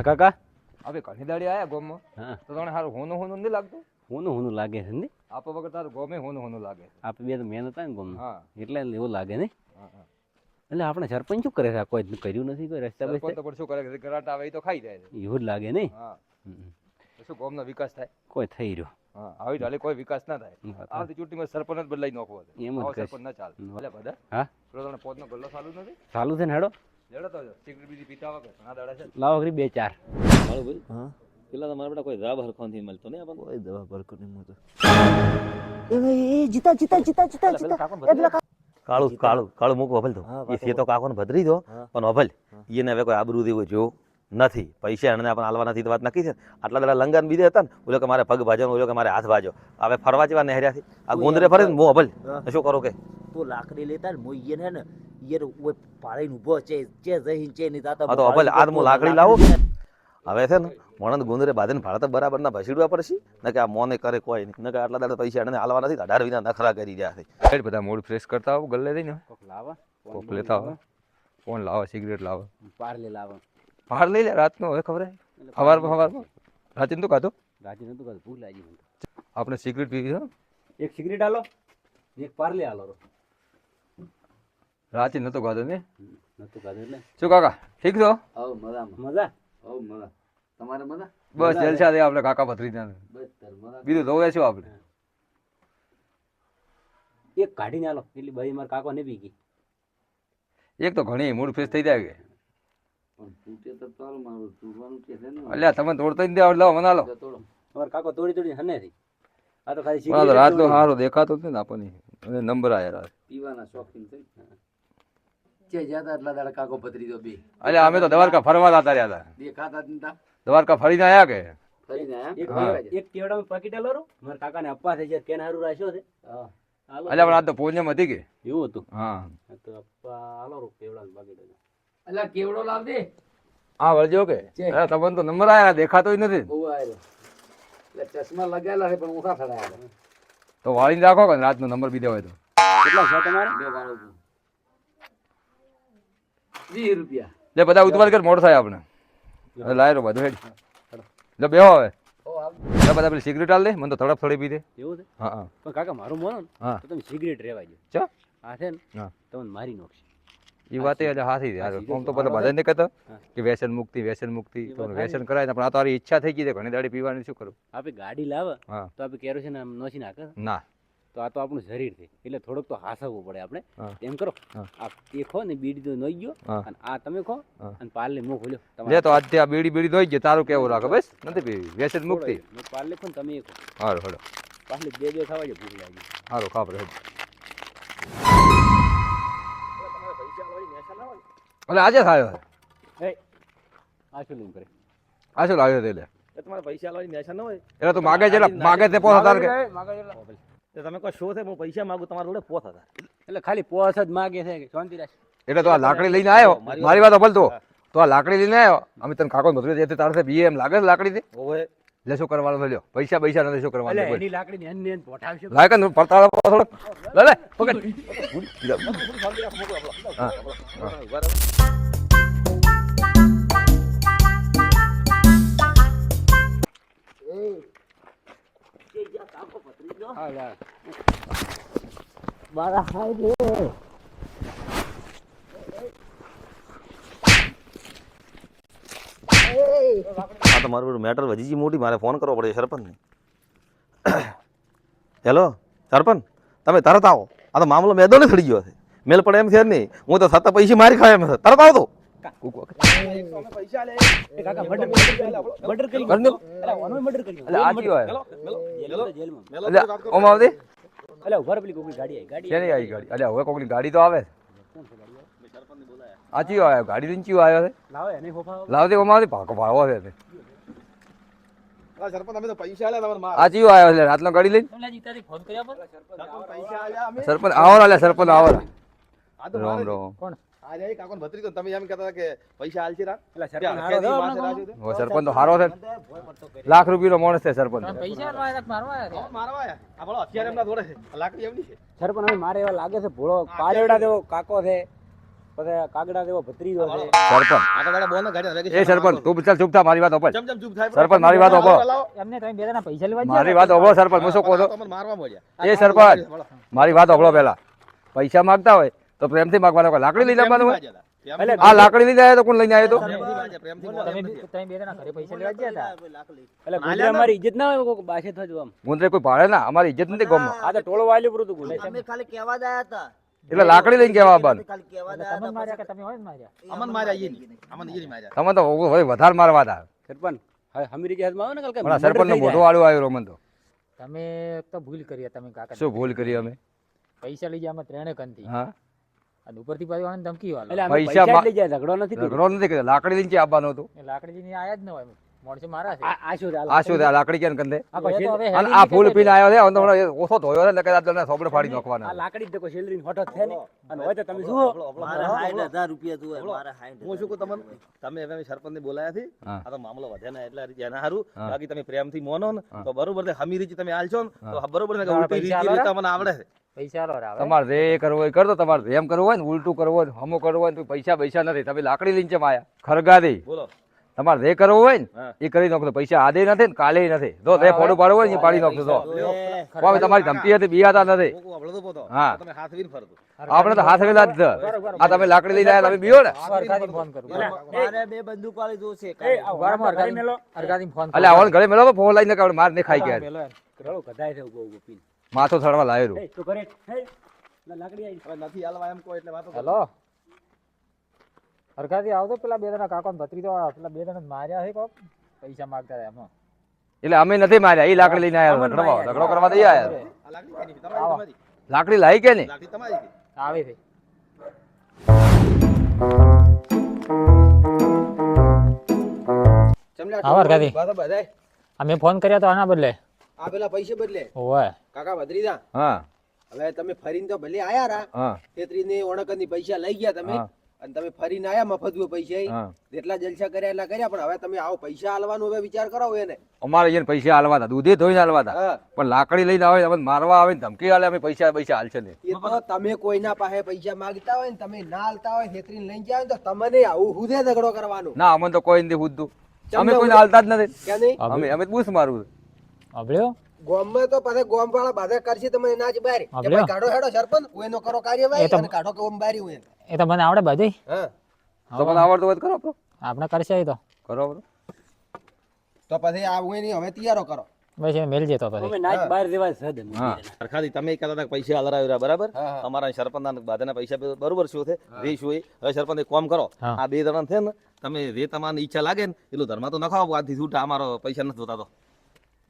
હા કાકા? હવે ઘણી દાડી આયા ગોમમાં. હા. તો તને સારું હોનું હોનું નહીં લાગતું? હોનું હોનું લાગે છે ને? આપો વગર તારું ગોમે હોનું હોનું લાગે આપણે બે તો મહેનત આવે ને ગમમાં. હા. એટલે એવું લાગે ને. એટલે આપણે સરપંચ શું કરે છે? કોઈ કર્યું નથી કોઈ રસ્તા પર તો શું કરે ગરાટ આવે એ તો ખાઈ જાય એવું જ લાગે ને હા. શું ગોમનો વિકાસ થાય? કોઈ થઈ રહ્યો. હા આવી ઢાલે કોઈ વિકાસ ના થાય. વાત આવતી ચૂંટણીમાં સરપંચ બદલાઈ નાખવો એમ સરપંચ ના ચાલે. ભલે બધા. હા? પેલો તને પોતનો ગલ્લો ચાલુ નથી? ચાલુ છે ને હેડો. લાવો કરી બે ચાર. હાલો ભાઈ. હા? પેલા તમારા બેટા કોઈ જવાબ હરખો નથી મળતો ને આપણને કોઈ દવા ભરકો નહીં મળતો. જીતા જીતા જીતા જીતા જીતા. કાળું કાળું કાળું મૂકવો અભલ તો. એ તો કાકોને ભદ્રી દો પણ અભલ એને હવે કોઈ આબરૂ દેવું જોવું. નથી. પૈસા એને આપણે હાલવા નથી વાત નક્કી છે. આટલા દાડા લંગન બીજે હતા ને ઓલો કે મારે પગ ભાજો બોલો કે મારે હાથ ભાજો હવે ફરવા જેવા નહેર્યાથી. આ ગોંદરે ફરે ને હું. અભલ. શું કરો કે? તું લાકડી લેતા ને મોઈએ ને ને ઈયર ઓય પાળીને ઊભો છે જે જહીન છે ની તાતા તો અભલ આ હું લાકડી લાવું. હવે છે ને મણંદ ગુંદરે બાંધીને ભાડા તો બરાબર ના ભસીડવા પડશે. ને કે આ મોને કરે કોઈ નહીં. ને કે આટલા દાડા પૈસા એને હાલવા નથી અઢાર વિના નખરા કરી રહ્યા છે. એટલે બધા મૂડ ફ્રેશ કરતા આવો ગલ્લે જઈને. કોક લાવા? કોક લેતા આવો. ફોન લાવો સિગરેટ લાવો. પાર્લે લાવા. બહાર લઈ લે રાતનો હવે ખબર હે? સવારમાં સવારમાં રાતે નતું ખાધું રાતે નતું કાંઈ ભૂખ લાગી મને આપણે સિગરેટ પીવી છે એક સિગરેટ આલો એક પાર્લે આલો રાતે નતો ખાધું ને? નતું કાઢું એટલે? શું કાકા ઠીક છો? હવ મજા મજા? હવ મજા. તમારે મજા? બસ જલસા દે આપણે કાકા ભત્રી ભત્રીજાને. બસ તાર મજા બીજું ધોવે શું આપણે? એક કાઢીને આલો એટલી બધી મારા કાકો ને પી ગઈ. એક તો ઘણી મૂડ ફ્રેશ થઈ જાય કે. અલ્યા તમે તોડતો જ નહીં લાવો મના લો તમારા કાકો તોડી તોડી હને થી આ તો ખાલી પણ આ તો સિગરેટ રાતનો તોડી. દેખાતો જ ને આપણને. અને નંબર આયા રાત. પીવાના શોખીન થઈ જે જ્યાદા એટલા દાડા કાકો પતરી દો બે. અલ્યા અમે તો દ્વારકા ફરવા જતા રહ્યા હતા. દેખાતા જ નતા. દ્વારકા ફરીને આયા કે? ફરીને એક કેવડામાં પાકીટ આલો મારા કાકાને અપ્પા થઈ જાય કેન હારું રાખ્યો છે. હા. અલ્યા પણ આ તો પૂજ્યમ હતી કે? એવું હતું? હા. તો અપ્પા હાલો રો કેવડામાં પાકીટ અલ્યા કેવડો લાવ દે? હા વળજો કે. તમને તો નંબર આયા દેખાતો નથી. બહુ આયો. એટલે ચશ્મા લગાવેલા છે પણ ઓછા થડાયા તો વાળીને રાખો કે રાતનો નંબર બી દેવાય તો. કેટલા છે તમારે? બે વાળો વીસ રૂપિયા. લે બધા ઉતવાળ કર મોડ થાય આપણે. લાયરો બધું હેડ. લે બેહો હવે. લે બધા પેલી સિગરેટ આલ દે મને તો તડપ થોડી પી દે. એવું છે? હા હા. પણ કાકા મારું માનો. તો તમે સિગરેટ રેવા દો ચા. આ છે ને તમને મારી નાખશે. એ વાત એટલે હાથી છે આમ તો બધા બધા કહેતા કે વ્યસન મુક્તિ વ્યસન મુક્તિ. તો વ્યસન કરાય ને પણ આ તારી ઈચ્છા થઈ ગઈ છે ઘણી દાડી પીવાની શું કરું? આપણે ગાડી લાવે તો આપણે કેરોસીન આમ નોસી નાખે. ના. તો આ તો આપણું શરીર છે. એટલે થોડુંક તો હાસવવું પડે આપણે. એમ કરો. આ તે ખો ને બીડી તો નોઈ ગયો અને આ તમે ખો અને પાર્લે મો ખોલ્યો. લે તો આજે આ બીડી બીડી નોઈ ગયો તારું કેવું રાખો બસ નથી પીવી. વ્યસન મુક્તિ. પાર્લે ખો ને તમે એ ખો. સારું હાલો. પાર્લે બે બે ખાવા છે ભૂખ લાગી. સારું ખાવ રહે એટલે આજે થાય એ આ શું લઈને કરે? આ શું લાવ્યો તે લે? તમારે પૈસા લાવી નેશા ન હોય. એટલે તો માગે છે માગે તે પોતા તાર કે તો તમે કહો શું છે? હું પૈસા માંગુ તમારા જોડે પોસ હતા એટલે ખાલી પોસ જ માગે છે કે શાંતિ રાખ. એટલે તો આ લાકડી લઈને આવ્યો. મારી વાત બોલ તો તો આ લાકડી લઈને આવ્યો. અમે તને કાકો ભત્રીજો જે તારે બીએ એમ લાગે લાકડી થી ઓવે. લે શું કરવાનું લ્યો. પૈસા પૈસા નથી શું કરવાનું. એની લાકડી ને એની પોઠાવશે. લાયક ને તું થોડો. લે લે પકડ. હા, હા. હા મારા હાય રે બધું મારું મેટર વધી મોટી મારે ફોન કરવો પડે સરપંચને. હેલો સરપંચ તમે તરત આવો. આ તો મામલો મેદો ને થડી ગયો છે. મેલ પડે એમ છે નહીં. હું તો સત્તા પૈસા મારી ખાય એમ છે. તરત આવતી ગાડી આવી ગાડી શેની આવી ગાડી? અલ્યા હવે કોકની ગાડી તો આવે આ ચિયો આવ્યો? ગાડી લઈને ચિયો આવ્યો છે? લાવો એને લાવતી ઓમ આવતી ભાગો ભાવો છે. તે. સરપંચ અમે તો પૈસા આલ્યા તમને આ ચિયો આવ્યો છે રાતનો ગાડી લઈને. તમને જીતાથી ફોન કર્યા પર પૈસા આલ્યા અમે? સરપંચ આવો ને અલ્યા સરપંચ આવો ને આ તો રામ રામ. કોણ? આજે એ કાકોને ભત્રી તો તમે એમ કહેતા કે પૈસા આલશે રા એટલે સરપંચ હારો તો હારો છે. લાખ રૂપિયાનો માણસ છે સરપંચ. પૈસા મારવા તો. મારવા આ ભલો હથિયાર એમના જોડે છે. એમની છે. સરપંચ હવે મારે એવા લાગે છે ભોળો પારેવડા જેવો કાકો છે. પછી કાગડા જેવો ભત્રીજો છે. સરપંચ. એ સરપંચ તું ચાલ ચૂપ થા મારી વાત થાય. સરપંચ મારી વાત ઓપો એમને તમે બે પૈસા લેવા મારી વાત ઓપો સરપંચ હું શું કહું એ સરપંચ મારી વાત ઓપડો પહેલા. પૈસા માંગતા હોય તો પ્રેમથી માંગવાનો કોઈ લાકડી લઈ આવવાનું હોય? આ લાકડી લઈને આવ્યો તો કોણ લઈને આવ્યો તો? હતા? અમારી ઇજ્જત ના હોય કોક બાસે થજો આમ. ગુંદરે કોઈ ભાડે ના અમારી ઇજ્જત નથી ગમમાં આ તો ટોળો વાલ્યું પૂરું તું ગુંદરે. અમે ખાલી કહેવા જ હતા. એટલે લાકડી લઈને કેવા બન અમન માર્યા ઈ નહીં. અમન ઈ માર્યા. તમે તો વધારે મારવા હતા સરપંચ હવે હમીરી કે માં આવે ને કાલ સરપંચ નો મોટો વાળો આવ્યો રોમન તો. તમે એક તો ભૂલ કરી તમે કાકા. શું ભૂલ કરી અમે? પૈસા લઈ ગયા અમે ત્રણે કનથી હા. અને ઉપરથી પાછી આને ધમકી વાળો. પૈસા લઈ જાય ઝઘડો નથી. ઝઘડો નથી કર્યો. લાકડી લઈને આવવાનો હતો? એ લાકડી લઈને આયા જ ન હોય માણસો મારા છે આ આ શું છે? આ આ શું છે? આ લાકડી ક્યાં કંદે આ કોઈ એ તો શેલ- હવે અને હેડી આ નીકળે ફૂલ પીને આવ્યો છે હવે તો હમણાં ઓછો ધોયો છે ને કદાચ તને ફાડી નાખવાના. લાકડી જ તો કોઈ શેલરીને હોઠો જ છે નહીં. અને હોય તો તમે જુઓ. મારા સાઠ રૂપિયા જોવે મારા સાઠ હું શું કહું તમને? તમે હવે સરપંચ ને બોલાયા થી આ તો મામલો વધે ને એટલે એના હારું. બાકી તમે પ્રેમથી મોનો ને તો બરોબર છે હમી રીત તમે આલશો ને તો બરોબર ને કે ઉલટી રીત તમને આવડે છે. તમારે જે કરવો હોય કરતો તમારે જેમ કરવું હોય ને ઉલટું કરવું હોય હમો કરવું હોય પૈસા પૈસા નથી. તમે લાકડી લઈને ચમ આયા? ખરગાદી. બોલો. તમારે જે કરવું હોય ને એ કરી નાખો. પૈસા આદે નથી ને કાલે નથી. જો તે ફોડું પાડવું હોય ને એ પાડી નાખજો તો તમારી ધમકી હતી બિયાતા નથી. હું કહું હવળો તો પોતો. હા. તમે હાથ વીન ફરતું. આપણે તો હાથ વેલા જ આ તમે લાકડી લઈ લાયા તમે બીઓ ને? એટલે આવવાનું ઘરે મેળવો ફોન લઈને કાઢો માર ને ખાઈ ગયા. માથો થડવા લાવેલું લાકડી નથી હાલવા એમ કહો એટલે વાતો કરો. હેલો? અરગાદી આવતો પેલા બે જણા કાકો ભત્રી તો પેલા બે જણા માર્યા છે કોક? પૈસા માંગતા રહ્યા એમાં. એટલે અમે નથી માર્યા એ લાકડી લઈને આવ્યા ઝઘડો ઝઘડો કરવા દઈ આવ્યા લાકડી લાવી કે નહીં. આવે છે. આવો અરગાદી અમે ફોન કર્યા તો આના બદલે. આ પેલા પૈસે બદલે. ઓવે કાકા ભત્રીજા. હા. હવે તમે ફરીને તો ભલે આયા રા હા. તેત્રીને ઓણકની પૈસા લઈ ગયા તમે. હા. અને તમે ફરીને આયા મફત પૈસા જેટલા જલસા કર્યા એટલા કર્યા પણ હવે તમે આવો પૈસા હાલવાનો હવે વિચાર કરો એને. અમારે અહીંયા પૈસા હાલવા હતા દૂધે ધોઈને હાલવા હતા પણ લાકડી લઈને આવે અમે મારવા આવે ને ધમકી હાલે અમે પૈસા પૈસા હાલશે ને એ તો તમે કોઈના પાસે પૈસા માંગતા હોય ને તમે ના આલતા હોય છેતરીને લઈ જાય તો તમને આવું હુદે ઝઘડો કરવાનો. ના અમને તો કોઈ નથી પૂછતું અમે કોઈને હાલતા જ નથી. કે નહીં? અમે અમે બૂસ મારું. અબળ્યો ગોમમાં તો પાછા ગોમ વાળા બાધા કરશે તમે ના જ બારી. કે ભાઈ કાઢો હેડો સરપંચ કોઈનો કરો કાર્યવાહી અને કાઢો કે ઓમ બારી હું એ તો મને આવડે બધી હા. તો મને આવડતો હોય તો કરો આપણો આપણે કરશે એ તો. કરો. તો પછી આ હું નહીં હવે તૈયારો કરો. બસ એ મેલ જતો પછી. અમે નાચ બહાર જેવા છે સરખાથી તમે કહેતા હતા કે પૈસા હલરાવી રહ્યા બરાબર? હા, હા. અમારા સરપંચના બધાના પૈસા બરોબર શું છે? રે શું હોય. હવે સરપંચ એક કામ કરો. આ બે જણા છે ને તમે જે તમારી ઈચ્છા લાગે ને એટલું ધર્મા તો નખાવો આજથી છૂટા અમારો પૈસા નથી જોતા તો.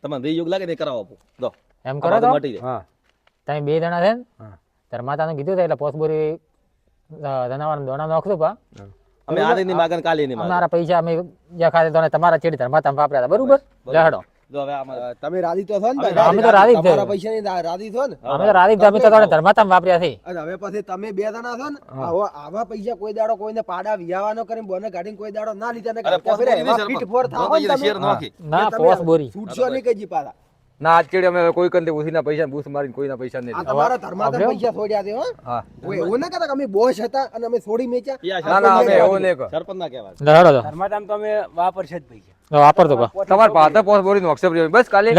તમને યોગ લાગે ને કરાવો આપો. દો. એમ કરો તો? મટી જાય. હા. તમે બે જણા છે ને. તાર માતાનું કીધું હતું એટલે પોસબોરી જનાવર દોણા નાખતું પા. અમે આજે ની માગે કાલે ની અમારા પૈસા અમે જ્યાં ખાતે તમારા ચેડી તાર માતા વાપર્યા બરોબર. લેહડો. જો હવે તમે રાજી તો છો ને અમે તો રાજી તમારા પૈસા ની રાજી છો ને. અમે તો રાધી અમે તો ધર્મા વાપર્યા છે? અને હવે પછી તમે બે જણા છો ને આવા આવા પૈસા કોઈ દાડો કોઈને પાડા વિયાવાનો કરીને બોને ગાડીને કોઈ દાડો ના લીધા ને અરે ઘરકા ફરે, પોસ નહીં ફીટ ફોર થાઓ ને સરપંચ શેર તમે. ના પોસ બોરી. છૂટશો નહીં કઈ જી ના આજ અમે કોઈ કંદે ઉસીના પૈસા બૂસ મારીને કોઈના પૈસા નહીં આ લીધા. તમારા આપણે? પૈસા છોડ્યા છે હા. એવું ના કહેતા કે અમે બોસ હતા અને અમે છોડી મેચ્યા. ના ના અમે એવું નહીં સરપંચ ના કહેવાય. લેહડો તો અમે વાપરશે જ પૈસા. વાપરતો પા તમારે પાતા પોસ બોરી નો અક્ષર બસ કાલે